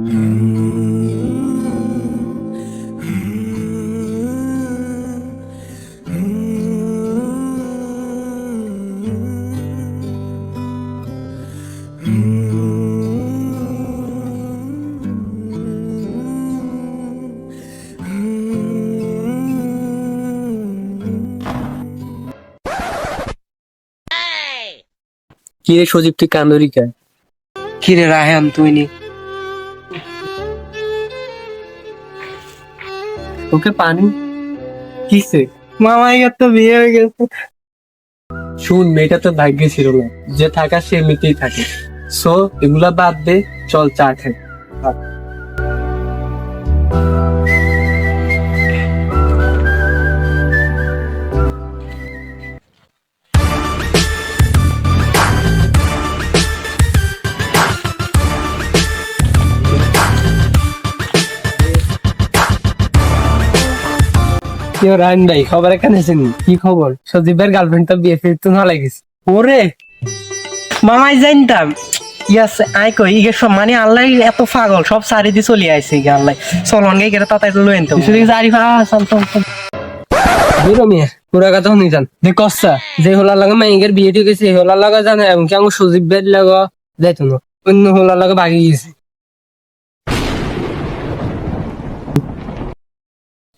কি রে সজীব তুই কান্দরি কে? কি রাহান তুই নি ওকে পানি? কিসে? মামা এর তো বিয়ে হয়ে গেছে। শুন মেয়েটা তো ভাগ্যে ছিল না। যে থাকা সে এমনিতেই থাকে। সো এগুলা বাদ দে চল চা খাই। রায়ন ভাই খবর এখানে কি খবর? সজীবের গার্লফ্রেন্ড তো বিয়ে ফিরতে না ওরে! মামাই জানতাম। ইয়াস আই কই ইগে সব মানে আল্লাহ এত পাগল সব সারি দি চলি আইছে ইগে আল্লাহ। চলন গে গেলে তাতাই লই আনতে শুধু জারি ফা চল চল চল। মিয়া পুরা কথা শুনি যান। যে কস্তা যে হোলার লাগে মাইকের বিয়ে ঠিক আছে হোলার লাগা জানে এবং কি আমার সজীব বের লাগা যাইতো না। অন্য হোলার লাগে ভাগি গেছে।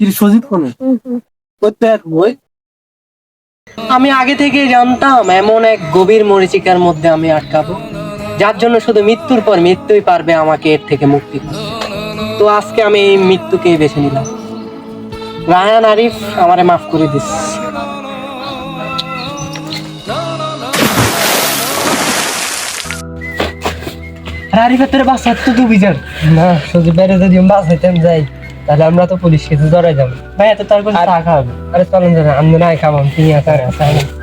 কি রে, সজীব কোন বই আমি আগে থেকে জানতাম এমন এক গভীর মরিচিকার মধ্যে আমি আটকাবো। যার জন্য শুধু মৃত্যুর পর মৃত্যুই পারবে আমাকে এর থেকে মুক্তি তো আজকে আমি এই মৃত্যুকেই বেছে নিলাম। রায়ান আরিফ আমারে মাফ করে দিস। আরিফের তোর বাচ্চা তো যান না সজীব বাইরে যদি আমি বাসাইতাম যাই। তাহলে আমরা তো পুলিশকে তো ধরে যাব। ভাই এত তার কোনো টাকা হবে। আরে চলেন আমি নাই নাই তিনি ঠিক আছে